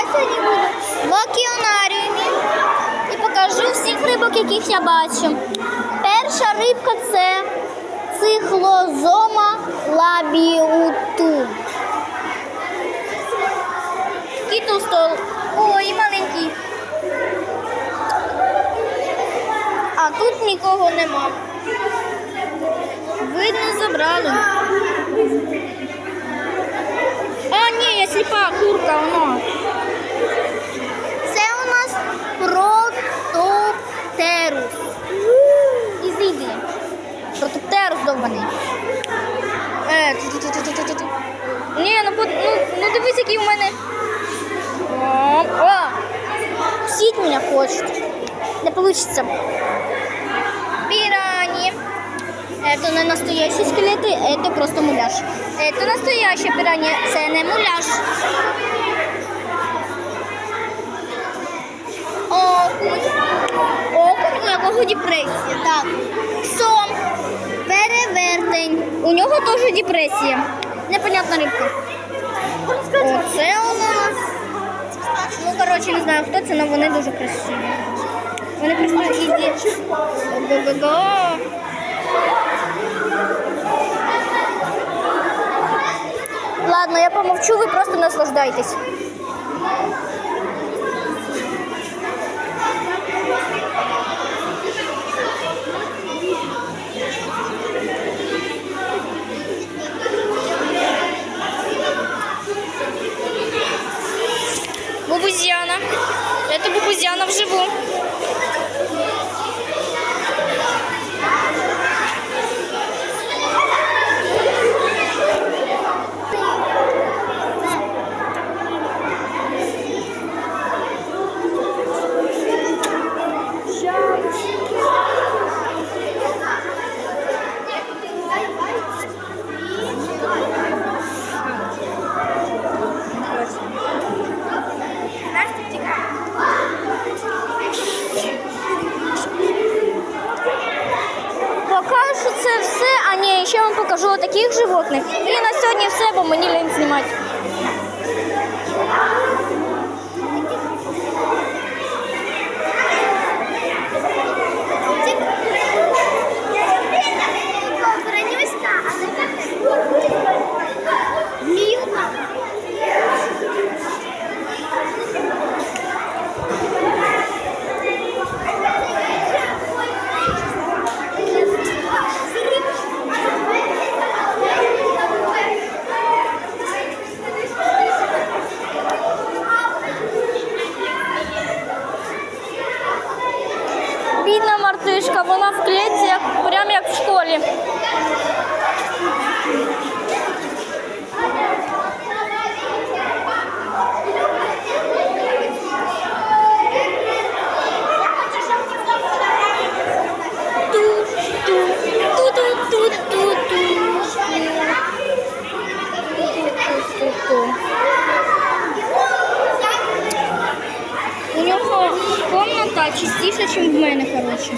я сьогодні буду в океанаріумі і покажу всіх рибок, яких я бачу. Перша рибка це цихлозома лабіуту. Кітустол. Ой, маленький. А тут нікого нема. Видно, забрали. А, ні, я сліпа курка, воно. Це у нас протоптерус. Ізиді Протоптерус довбаний. Е, ту-ту-ту-ту-ту-ту. Ні, ну, под- ну, ну дивись, який у мене. О, о! Сіть мене хочуть. Не получится. Пираньи. Это не настоящие скелеты, это просто муляж. Это настоящая пиранья, це не муляж. Окунь. Окунь, у якого депресія. Так. Сом. Перевертень. У нього теж депресія. Непонятна рибка. Оце у нас. Ну, коротше, не знаю, хто це, але вони дуже красиві. Вони просто ідіть. Го-го-го. Ладно, я помовчу, ви просто наслаждайтесь. Бубузяна. Это Бабузяна вживу. Поки що це все, а ні, ще вам покажу таких животних. І на сьогодні все, бо мені лень знімати. Бідна мартишка, вона в клітці, як, прямо як в школі. У нього чистіша, ніж в мене, коротше.